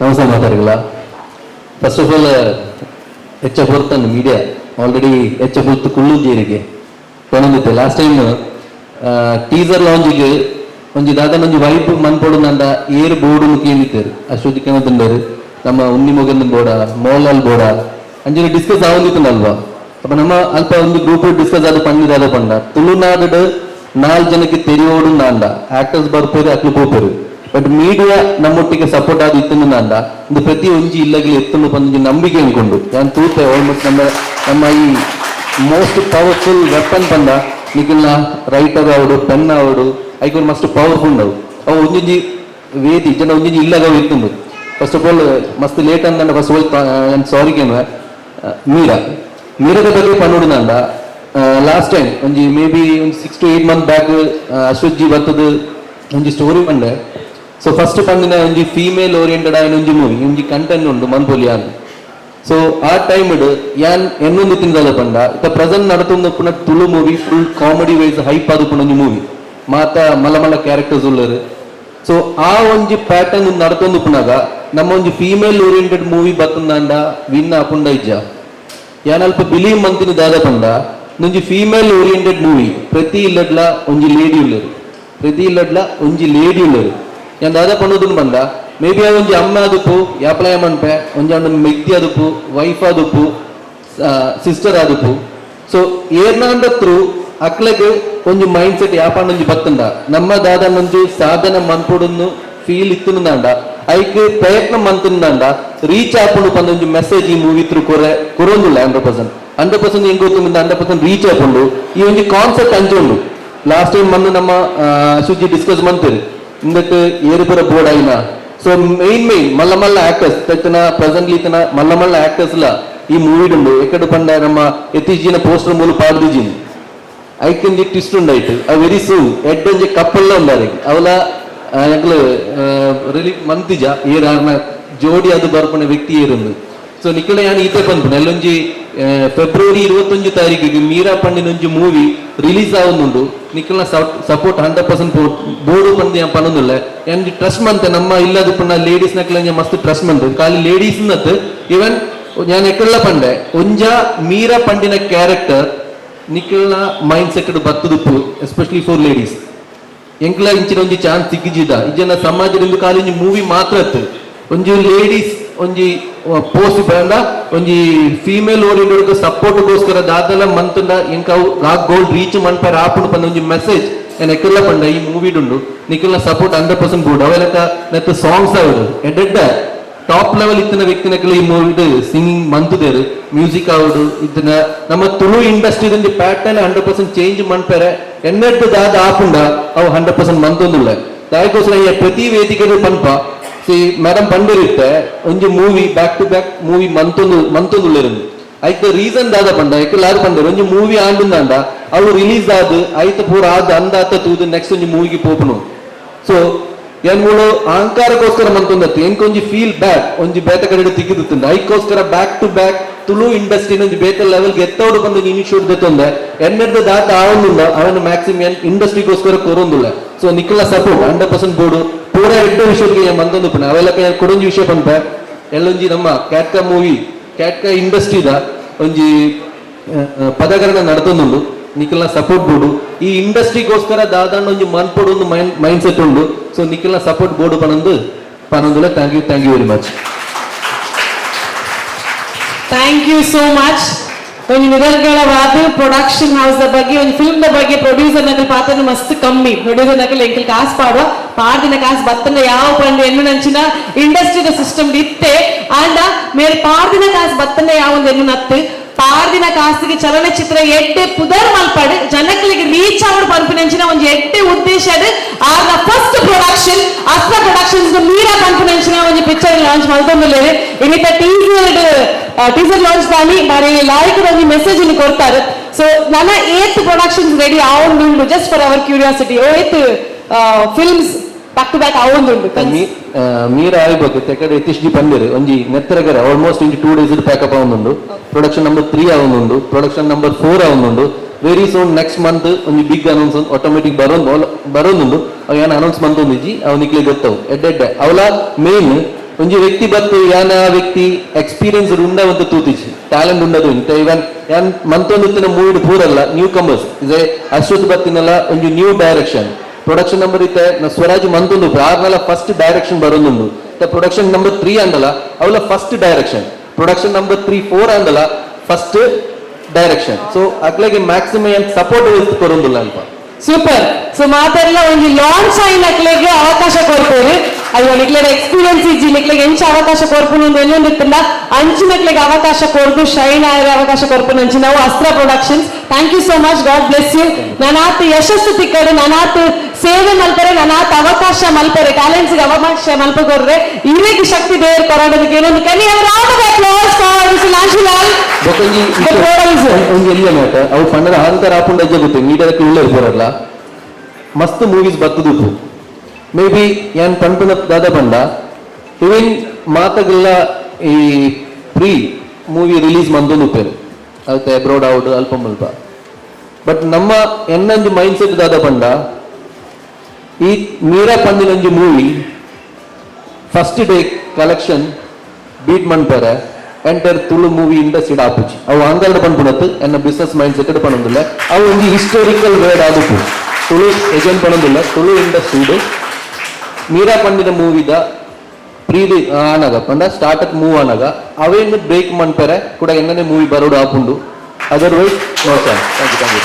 ನಮಸ್ತೆ ಮಾತಾಡಲ್ಲ first of all ಹೆಚ್ಚ ಹೊರ್ತಂದು ಮೀಡಿಯಾ ಆಲ್ರೆಡಿ ಹೆಚ್ಚ ಹೊತ್ತು ಕುಳ್ಳುಂಜೇರಿಗೆ ಕೊನೊಂದಿತ್ತೆ ಲಾಸ್ಟ್ ಟೈಮ್ ಟೀಸರ್ ಲಾಂಚಿಗೆ ಒಂಜಿ ದಾದ ಒಂಜಿ ವೈಪ್ ಮನ್ಪೊಡು ನಂದ ಏರ್ ಬೋರ್ಡ್ ಕೇಳಿತ್ತೇರು ಅಶ್ವತಿ ಕಣದಂಡರು ನಮ್ಮ ಉನ್ನಿ ಮೊಗಂದನ್ ಬೋಡ ಮೋಹನ್ಲಾಲ್ ಬೋಡ ಅಂಜಲಿ ಡಿಸ್ಕಸ್ ಅಲ್ವಾ ಅಪ್ಪ ನಮ್ಮ ಅಲ್ಪ ಒಂದು ಗ್ರೂಪ್ ಡಿಸ್ಕಸ್ ಆದ ಪಂಡಿದಾದ ಪಂಡ. ತುಳುನಾಡು ನಾಲ್ ಜನಕ್ಕೆ ತೆರಿಯೋಡು ನಾಂಡ ಆಕ್ಟರ್ಸ್ ಬರ್ಪೇರು, ಅಕ್ಲು ಪೋಪೇರು. ಬಟ್ ಮೀಡಿಯಾ ನಮ್ಮೊಟ್ಟಿಗೆ ಸಪೋರ್ಟ್ ಆದ ಇತ್ತು ನಾಂಡ ಇದು ಪ್ರತಿ ಒಂಜಿ ಇಲ್ಲಗಲಿ ಎತ್ತನ್ನು ಬಂದು ನಂಬಿಕೆ ಅನ್ಕೊಂಡು. ನಾನು ತೂತೆ ಆಲ್ಮೋಸ್ಟ್ ನಮ್ಮ ನಮ್ಮ ಈ ಮೋಸ್ಟ್ ಪವರ್ಫುಲ್ ವೆಪನ್ ಬಂದ ನಿಖಿಲ್ನ ರೈಟರ್ ಅವಡು ಪೆನ್ ಅವಡು ಐಕೊಂಡು ಮಸ್ತ್ ಪವರ್ಫುಲ್ ಅವು ಅವು ಒಂಜೊಂಜಿ ವೇದಿ, ಜನ ಒಂಜೊಂಜಿ ಇಲ್ಲಗ ಇತ್ತು ಫಸ್ಟ್ ಆಫ್ ಆಲ್ ಮಸ್ತ್ ಲೇಟ್ ಅಂದ ಫಸ್ಟ್ ಆಫ್ ಆಲ್ ಸಾರಿ ಕೇಂದ್ರ ಮೀರಾ. ಮೀರದ ಬಗ್ಗೆ ಪನ್ನೋಡು ನಂದ. ಲಾಸ್ಟ್ ಟೈಮ್ ಒಂಜಿ ಮೇ ಬಿ ಒಂದು six to eight month back Ashwath ji ಬರ್ತದ ಒಂಜಿ ಸ್ಟೋರಿ ಪಂಡೆ ಸೊ ಫಸ್ಟ್ ಪಂದಿನ ಒಂಜಿ ಫೀಮೇಲ್ ಓರಿಯೆಂಟೆಡ್ ಆಯ್ನ ಒಂಜಿ ಮೂವಿ ಒಂಜಿ ಕಂಟೆಂಟ್ ಉಂಡು ಮನ್ಪೊಲಿ ಅಂತ ಸೊ ಆ ಟೈಮ್ ಯಾನ್ ಎನ್ನೊಂದು ತಿಂದದ ಪಂಡ ಇತ್ತ ಪ್ರೆಸೆಂಟ್ ನಡತೊಂದು ಪುನ Tulu movie full comedy wise hype ಆದ ಪುನ ಒಂಜಿ ಮೂವಿ ಮಾತ ಮಲ್ಲ ಮಲ್ಲ ಕ್ಯಾರೆಕ್ಟರ್ಸ್ ಉಳ್ಳರು ಸೊ ಆ ಒಂಜಿ ಪ್ಯಾಟರ್ನ್ ನಡತೊಂದು ಪುನಗ ನಮ್ಮ ಒಂಜಿ ಫೀಮೇಲ್ ಓರಿಯೆಂಟೆಡ್ ಮೂವಿ ಬತ್ತಂದಾಂಡ ವಿನ್ ಆಪುಂಡ ಇಜ್ಜ ಯಾನಲ್ಪ ಬಿಲೀವ್ ಮಂತಿನ ದಾದ ಪಂಡ ಒಂಜಿ ಫೀಮೇಲ್ ಓರಿಯೆಂಟೆಡ್ ಮೂವಿ ಪ್ರತಿ ಇಲ್ಲಡ್ಲ ಒಂಜಿ ಲೇಡಿ ಉಳ್ಳರು ಪ್ರತಿ ಇಲ್ಲಡ್ಲ ಒಂಜಿ ಲೇಡಿ ಉಳ್ಳರು ഞാൻ ದಾದ ಪಣ್ಣೋದನ್ನು ಬಂದ ಮೇ ಬಿ ಒಂಜಿ ಅಮ್ಮ ಆದುಪ್ಪು ಯಾಪ್ಲಾಯ ಮನ್ಪೆ ಒಂಜಿ ಅಣ್ಣ ಮೆಗ್ದಿ ಆದುಪ್ಪು ವೈಫ್ ಆದುಪ್ಪು ಸಿಸ್ಟರ್ ಆದುಪ್ಪು ಸೊ ಏರ್ನಾಂಡ ತ್ರೂ ಅಕ್ಲೆಗ್ ಒಂಜಿ ಮೈಂಡ್ ಸೆಟ್ ಯಾಪಣ್ಣ ಒಂಜಿ ಬತ್ತಂಡ ನಮ್ಮ ದಾದ ಒಂಜಿ ಸಾಧನ ಮನ್ಪೊಡನ್ನು ಫೀಲ್ ಇತ್ತುಂದಾಂಡ ಐಕ್ ಪ್ರಯತ್ನ ಮಂತುಂದಾಂಡ ರೀಚ್ ಆಪುಂಡು ಪಂದ ಒಂಜಿ ಮೆಸೇಜ್ ಈ ಮೂವಿ ತ್ರೂ ಕೊರೆ ಕೊರೊಂದುಲ್ಲ ಹಂಡ್ರೆಡ್ ಪರ್ಸೆಂಟ್ ಹಂಡ್ರೆಡ್ ಪರ್ಸೆಂಟ್ ಹೆಂಗ್ ಗೊತ್ತು ಹಂಡ್ರೆಡ್ ಪರ್ಸೆಂಟ್ ರೀಚ್ ಆಪುಂಡು ಈ ಒಂಜಿ ಕಾನ್ಸೆಪ್ಟ್ ಅಂಚುಂಡು ಲಾಸ್ಟ್ ಟೈಮ್ ಮನ್ನು ನಮ್ಮ ಸುಜಿ ಡಿಸ್ಕಸ್ ಮಂತೇರಿ ಇಂದಕ್ಕೆ ಏರುಪುರ ಬೋರ್ಡ್ అయిన సో మెయిన్ మెయిన్ మల్ల మల్ల యాక్టర్స్ తెచ్చిన ప్రెసెంట్లీ ఇతన మల్ల మల్ల యాక్టర్స్ లా ఈ మూవీ ఉండు ఎక్కడ పండ ನಮ್ಮ ಎತ್ತಿಜಿನ ಪೋಸ್ಟರ್ ಮೂಲ ಪಾಡ್ದಿಜಿನ್ ಐಕೊಂಜಿ ಟ್ವಿಸ್ಟ್ ಉಂಡಾಯ್ತು ಅವು ವೆರಿ ಸೂನ್ ಎಡ್ ಒಂಜಿ ಕಪ್ಪಲ್ಲ ಉಂಡಾರಿ ಅವಲ ഞങ്ങള് റിലി ಮಂತಿಜ ಏರಾರ್ನ ಜೋಡಿ ಅದು ಬರ್ಪಣ ವ್ಯಕ್ತಿ ಏರುಂದು ಸೊ ನಿಖಿಲ ಯಾನ್ ಈತೆ ಪಂಪುನ ಅಲ್ಲೊಂಜಿ ಫೆಬ್ರವರಿ ಇರುವತ್ತೊಂದು ತಾರೀಕಿಗೆ ಮೀರಾ ಪಂಡಿನ ಒಂದು ಮೂವಿ ರಿಲೀಸ್ ಆಗೋದು ನಿಖಲ್ನ ಸಪೋರ್ಟ್ ಹಂಡ್ರೆಡ್ ಪರ್ಸೆಂಟ್ ಬೋರ್ಡ್ ಬಂದು ಪಣದಿಲ್ಲ ಎಂಜ್ ಟ್ರಸ್ಟ್ ಮಂತ್ ನಮ್ಮ ಇಲ್ಲದ ಪಣ ಲೇಡೀಸ್ ನಕ್ಲ ಮಸ್ತ್ ಟ್ರಸ್ಟ್ ಮಂತ್ ಕಾಲಿ ಲೇಡೀಸ್ ನತ್ತು ಇವನ್ ನಾನು ಎಕ್ಕಲ್ಲ ಪಂಡೆ, ಒಂಜ ಮೀರಾ ಪಂಡಿನ ಕ್ಯಾರೆಕ್ಟರ್ ನಿಖಲ್ನ ಮೈಂಡ್ ಸೆಟ್ ಬತ್ತದು ಎಸ್ಪೆಷಲಿ ಫಾರ್ ಲೇಡೀಸ್ ಎಂಕ್ಲ ಇಂಚಿನ ಒಂದು ಚಾನ್ಸ್ ಸಿಕ್ಕಿದ ಇಜ್ಜನ ಸಮಾಜದಲ್ಲಿ ಕಾಲಿ ಮೂವಿ ಮಾತ್ರ ಒಂದು ಲೇಡೀಸ್ ಒಂಜಿ ಪೋಸ್ಟ್ ಬೇಡ ಒಂಜಿ ಫೀಮೇಲ್ ಓರಿಯೆಂಟೆಡ್ ಸಪೋರ್ಟ್ಗೋಸ್ಕರ ದಾದಲ ಮಂತುಂಡ ಅವು ಆ ಗೋಲ್ ರೀಚ್ ಮನ್ಪರ ಆಪುಂಡು ಪಂದ ಒಂಜಿ ಮೆಸೇಜ್ ನಾನು ಎಕ್ಕಲ್ಲ ಪಂಡ ಈ ಮೂವಿ ಉಂಡು ನಿಕ್ಕಲ್ಲ ಸಪೋರ್ಟ್ ಹಂಡ್ರೆಡ್ ಪರ್ಸೆಂಟ್ ಬೋರ್ಡ್ ಅವೆಲ್ಲ ನೆತ್ತ ಸಾಂಗ್ಸ್ ಅವರು ಎಡೆಡ್ಡ ಟಾಪ್ ಲೆವೆಲ್ ಇತ್ತಿನ ವ್ಯಕ್ತಿನಕ್ಕೆಲ್ಲ ಈ ಮೂವಿ ಸಿಂಗಿಂಗ್ ಮಂತುದೇರು ಮ್ಯೂಸಿಕ್ ಅವರು ಇದನ್ನ ನಮ್ಮ ತುಳು ಇಂಡಸ್ಟ್ರಿದಲ್ಲಿ ಪ್ಯಾಟರ್ನ್ ಹಂಡ್ರೆಡ್ ಪರ್ಸೆಂಟ್ ಚೇಂಜ್ ಮನ್ಪೆರೆ ಎನ್ನೆಟ್ಟು ದಾದ ಆಪುಂಡ ಅವು ಹಂಡ್ರೆಡ್ ಪರ್ಸೆಂಟ್ ಮಂತೊಂದುಲ್ಲ. ದಾಯಕೋಸ್ಕರ ಪ್ರತಿ ವೇದಿಕೆಗೂ ಪನ್ಪ ಸಿ ಮೇಡಮ್ ಬಂದಿರುತ್ತೆ ಒಂಜಿ movie back to back movie ಮಂತೊಂದು ಮಂತೊಂದುಳ್ಳಿருந்து ಐತ ರೀಸನ್ ದಾದ ಪಂಡ ಐಕ ಲಾದ ಪಂಡ ಒಂಜಿ ಮೂವಿ ಆಂಡುಂದಾಂಡ ಅವು ರಿಲೀಸ್ ಆದ್ ಐತ ಪೂರ ಆದ ಅಂದಾತ ತೂದು ನೆಕ್ಸ್ಟ್ ಒಂಜಿ ಮೂವಿಗೆ ಪೋಪನು ಸೊ ಏನ್ಗಳು ಅಹಂಕಾರಕ್ಕೋಸ್ಕರ ಮಂತೊಂದತ್ತಿ ಎಂಕೊಂಜಿ ಫೀಲ್ ಬ್ಯಾಕ್ ಒಂಜಿ ಬೇತ ಕಡೆ ತಿಗಿದುತ್ತಂದ ಐಕೋಸ್ಕರ ಬ್ಯಾಕ್ ಟು ಬ್ಯಾಕ್ ತುಳು ಇಂಡಸ್ಟ್ರಿನ ಒಂದು ಬೇಕಲ್ ಲೆವೆಲ್ ಎತ್ತೋಡು ಬಂದು ಇನಿಷಿಯೇಟ್ ದೆತ್ತೊಂದೆ ಎನ್ನೆಡ್ದ ದಾತ ಆವೊಂದುಂಡ ಅವನ ಮ್ಯಾಕ್ಸಿಮಮ್ ಇಂಡಸ್ಟ್ರಿಗೋಸ್ಕರ ಕೊರೊಂದುಲ್ಲ ಸೊ ನಿಖಿಲ ಸಪೋರ್ಟ್ ಹಂಡ್ರೆಡ್ ಪರ್ಸೆಂಟ್ ಬೋರ್ಡು ಪೂರ ಎಡ್ಡ ವಿಷಯಕ್ಕೆ ಮಂದೊಂದು ಪುಣ ಅವೆಲ್ಲ ಕೊಡೊಂಜಿ ವಿಷಯ ಪಂಪ ಎಲ್ಲೊಂಜಿ ನಮ್ಮ ಕ್ಯಾಟ್ಕ ಮೂವಿ ಕ್ಯಾಟ್ಕ ಇಂಡಸ್ಟ್ರಿದ ಒಂಜಿ ಆ, ಆ, ಪದಕರಣ ನಡ್ತೊಂದುಂಡು ನಿಖಿಲ್ನ ಸಪೋರ್ಟ್ ಬೋರ್ಡು. ಈ ಇಂಡಸ್ಟ್ರಿಗೋಸ್ಕರ ದಾದಾಂಡ ಒಂಜಿ ಮನ್ಪೊಡು ಒಂದು ಮೈಂಡ್ ಮೈಂಡ್ ಸೆಟ್ ಉಂಡು. ಸೊ ನಿಖಿಲ್ನ ಸಪೋರ್ಟ್ ಬೋರ್ಡು ಪನೊಂದು. ಪನೊಂದುಲ thank you thank you very much thank you so much ಒಂದು ನಿರರ್ಗಳವಾದ ಪ್ರೊಡಕ್ಷನ್ ಹೌಸ್ ಬಗ್ಗೆ, ಒಂದು ಫಿಲ್ಮ್ ಬಗ್ಗೆ ಪ್ರೊಡ್ಯೂಸರ್ನಲ್ಲಿ ಪಾತ್ರ ಮಸ್ತ್ ಕಮ್ಮಿ. ಪ್ರೊಡ್ಯೂಸರ್ ನಕಲಿ ಎಂಕಲ್ ಕಾಸ್ ಪಾಡುವ. ಪಾಡ್ದಿನ ಕಾಸ್ ಬತ್ತಂಡ ಯಾವ ಪಂಡು ಎನ್ನು ನಂಚಿನ ಇಂಡಸ್ಟ್ರಿದ ಸಿಸ್ಟಮ್ ಇತ್ತೆ. ಆಂಡ ಮೇಲ್ ಪಾಡ್ದಿನ ಕಾಸ್ ಬತ್ತಂಡ ಯಾವ ಒಂದು ಎನ್ನು ನತ್ತು. ಪಾರ್ದಿನ ಕಾಸಿಗೆ ಚಲನಚಿತ್ರ ಎಡ್ಡೆ ಪುದರ್ ಮಲ್ಪಾಡು ಜನಗಳಿಗೆ ರೀಚ್ ಆಗೋದು ಪನ್ಪಿನಂಚಿನ ಒಂದು ಎಡ್ಡೆ ಉದ್ದೇಶ ಆರ್ the first production ಅಸ್ತ productions Meera ಪನ್ಪಿನಂಚಿನ ಒಂದು ಪಿಕ್ಚರ್ ಲಾಂಚ್ ಮಲ್ತೊಂದುಲೇವೆ ಇನ್ನಿತ ಟೀಸರ್ ಟೀಸರ್ ಲಾಂಚ್ ದಾನಿ ಬಾರಿ ಲಾಯಕರು ಒಂದು ಮೆಸೇಜ್ ಅನ್ನು ಕೊಡ್ತಾರೆ ಸೊ ನನ್ನ ಏತ್ ಪ್ರೊಡಕ್ಷನ್ಸ್ ರೆಡಿ ಆನ್ ನಿಂಡು ಜಸ್ಟ್ ಫಾರ್ ಅವರ್ ಕ್ಯೂರಿಯಾಸಿಟಿ ಓ ಏತ್ ಫಿಲ್ಮ್ಸ್ ಟು ಬ್ಯಾಕ್ ಅವೊಂದುಂಡು ಮೀ- ಆ, ಮೀರ ಆಯ್ಬೇಕು ತೆಕಡೆ ಯತೀಶ್ ಜಿ ಪಂದಿರು ಒಂಜಿ ನೆತ್ತರಗರ ಆಲ್ಮೋಸ್ಟ್ ಇಂಜಿ ಟೂ ಡೇಸ್ ಪ್ಯಾಕಪ್ ಆವೊಂದುಂಡು ಪ್ರೊಡಕ್ಷನ್ ನಂಬರ್ ತ್ರೀ ಆವೊಂದುಂಡು ಪ್ರೊಡಕ್ಷನ್ ನಂಬರ್ ಫೋರ್ ಆವೊಂದುಂಡು ವೆರಿ ಸೋನ್ ನೆಕ್ಸ್ಟ್ ಮಂತ್ ಒಂದು ಬಿಗ್ ಅನೌನ್ಸ್ ಆಟೋಮೆಟಿಕ್ ಬರೋದು ಬರೋದುಂಡು ಅವು ಏನು ಅನೌನ್ಸ್ ಮಂತ್ ಒಂದಿಜಿ ಅವು ನಿಕ್ಲಿ ಗೊತ್ತವು ಎಡ್ಡೆಡ್ಡೆ ಅವಲ ಮೇನ್ ಒಂಜಿ ವ್ಯಕ್ತಿ ಬತ್ತು ಆ ವ್ಯಕ್ತಿ ಎಕ್ಸ್ಪೀರಿಯನ್ಸ್ ಉಂಡ ಅಂತ ತೂತಿಜಿ ಟ್ಯಾಲೆಂಟ್ ಉಂಡದು ಇಂತ ಇವನ್ ಯಾನ್ ಮಂತೊಂದು ಮೂಡ್ ಪೂರಲ್ಲ. ನ್ಯೂ ಕಮರ್ಸ್ ಇದೆ ಅಶ್ವತ್ ಬತ್ತಿನಲ್ಲ ಒಂಜಿ ನ್ಯೂ ಡೈರೆಕ್ಷನ್ ಪ್ರೊಡಕ್ಷನ್ ನಂಬರ್ ಇತ್ತೆ. ನಾ ಸ್ವರಾಜ್ ಮಂತೊಂದು ಆರ್ನಲ್ಲ ಫಸ್ಟ್ ಡೈರೆಕ್ಷನ್ ಬರೋದೊಂದು ಪ್ರೊಡಕ್ಷನ್ ನಂಬರ್ ತ್ರೀ ಅಂದಲ್ಲ ಅವಳ first direction production number three four ಅಂದಲ್ಲ ಫಸ್ಟ್ ಡೈರೆಕ್ಷನ್ ಸೊ ಅಕ್ಲೆಗೆ ಮ್ಯಾಕ್ಸಿಮಮ್ ಏನ್ ಸಪೋರ್ಟ್ ಕೊರೊಂದಿಲ್ಲ ಅಲ್ಪ ಸೂಪರ್ ಸೊ ಮಾತೆಲ್ಲ ಒಂದು ಲಾಂಚ್ ಆಯ್ನಕ್ಲೆಗೆ ಅವಕಾಶ ಕೊಡ್ತೀರಿ. ಅಯ್ಯೋ ನಿಕ್ಲೆಗೆ ಎಕ್ಸ್ಪೀರಿಯನ್ಸ್ ಇಜ್ಜಿ ನಿಕ್ಲೆಗೆ ಎಂಚ ಅವಕಾಶ ಕೊರ್ಪುನು ಒಂದು ಎಲ್ಲೊಂದು ಇತ್ತಂದ ಅಂಚಿನಕ್ಲೆಗೆ ಅವಕಾಶ ಕೊಡ್ದು ಶೈನ್ ಆಯ್ರ ಅವಕಾಶ ಕೊರ್ಪುನು ಅಂಚಿ. ನಾವು Astra productions thank you so much God bless you ನನಾತ್ ಯಶಸ್ಸು ತಿಕ್ಕಡು ನನಾತ್ ಸೇವೆ ಮಲ್ಪರೆ ನನಾತ್ ಅವಕಾಶ ಮಲ್ಪರೆ ಟ್ಯಾಲೆಂಟ್ಸ್ ಅವಕಾಶ ಮಲ್ಪಕೊರ್ರೆ ಇವರಿಗೆ ಶಕ್ತಿ ದೇವರು ಕೊರೋಡದಕ್ಕೆ ಏನೊಂದು ಕನಿ ಅವರ ಅವು ಪಂಡದ ಆಪುಂಡ ಅಜ್ಜ ಗೊತ್ತು. ಮೀಡಿಯಾದಕ್ಕೆ ಉಳ್ಳೆ ಇರ್ಬೋರಲ್ಲ? ಮಸ್ತ್ ಮೂವೀಸ್ ಬತ್ತದುಪ್ಪು ಮೇ ಬಿ ಏನ್ ಪಂಪನ ದಾದ ಬಂಡ ಇವನ್ ಮಾತಗಲ್ಲ ಈ ಪ್ರೀ ಮೂವಿ ರಿಲೀಸ್ ಮಂದೊಂದು ಪೇರು ಅದಕ್ಕೆ ಬ್ರೋಡ್ ಔಟ್ ಅಲ್ಪ ಮಲ್ಪ. ಬಟ್ ನಮ್ಮ ಎನ್ನೊಂದು ಮೈಂಡ್ ಸೆಟ್ ದಾದ ಬಂಡ ಈ Meera ಪಂದಿನೊಂಜಿ movie first day collection beat ಮನ್ಪರೆ ಎಂಟರ್ ತುಳು ಮೂವಿ ಇಂಡಸ್ಟ್ರಿ ಆಪುಜಿ ಅವು ಅಂಗಲ್ಡ ಪನ್ಪುನತ್ತು ಎನ್ನ ಬಿಸ್ನೆಸ್ ಮೈಂಡ್ ಸೆಟ್ ಪಣೊಂದಿಲ್ಲ ಅವು ಒಂಜಿ ಹಿಸ್ಟೋರಿಕಲ್ ವರ್ಡ್ ಆದುಪ್ಪು ತುಳು ಎಜೆಂಟ್ ಪಣೊಂದಿಲ್ಲ ತುಳು ಇಂಡಸ್ಟ್ರಿ ಮೀರಾ ಪಂಡಿನ ಮೂವಿದ ಪ್ರೀಡಿ ಆನಗ ಪಂಡ ಸ್ಟಾರ್ಟಪ್ ಮೂವ್ ಆನಗ, ಅವೇನು ಬ್ರೇಕ್ ಮನ್ಪರೆ ಕೂಡ ಎನ್ನನೆ ಮೂವಿ ಬರೋಡು ಆಪುಂಡು otherwise no thank you thank you